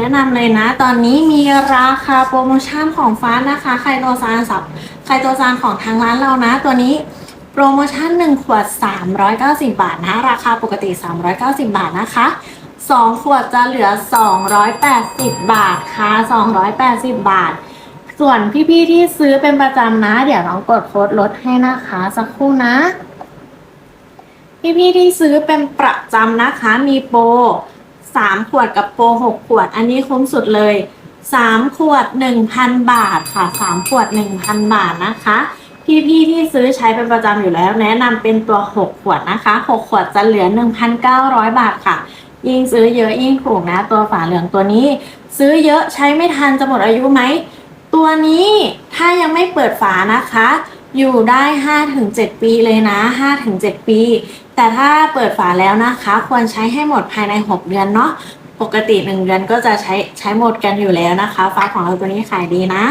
แนะนำเลยนะ ตอนนี้มีราคาโปรโมชั่นของฟ้านะคะไคโตซานสับไคโตซานของทางร้านเรานะ ตัวนี้โปรโมชั่น 1 ขวด 390 บาทนะ ราคาปกติ 390 บาทนะคะ 2 ขวดจะเหลือ 280 บาทค่ะ 280 บาท ส่วนพี่ๆที่ซื้อเป็นประจำนะ เดี๋ยวน้องกดโค้ดลดให้นะคะ สักครู่นะ พี่ๆที่ซื้อเป็นประจำนะคะ มีโปร 3 ขวดกับโปร6ขวด อันนี้คุ้มสุดเลย 3 ขวด 1,000 บาทค่ะ 3 ขวด 1,000 บาทนะคะ พี่ๆที่ซื้อใช้เป็นประจำอยู่แล้ว แนะนำเป็นตัว 6 ขวดนะคะ 6 ขวดจะเหลือ 1,900 บาทค่ะ ยิ่งซื้อเยอะยิ่งถูกนะ ตัวฝาเหลืองตัวนี้ ซื้อเยอะใช้ไม่ทันจะหมดอายุไหมตัวนี้ถ้ายังไม่เปิดฝานะคะ อยู่ได้5-7ปีเลยนะ5-7ปี แต่ถ้าเปิดฝาแล้วนะคะ ควรใช้ให้หมดภายใน6เดือนเนาะปกติ1เดือนก็จะใช้ใช้หมดกันอยู่แล้วนะคะ ฟ้าของเราตัวนี้ขายดีนะ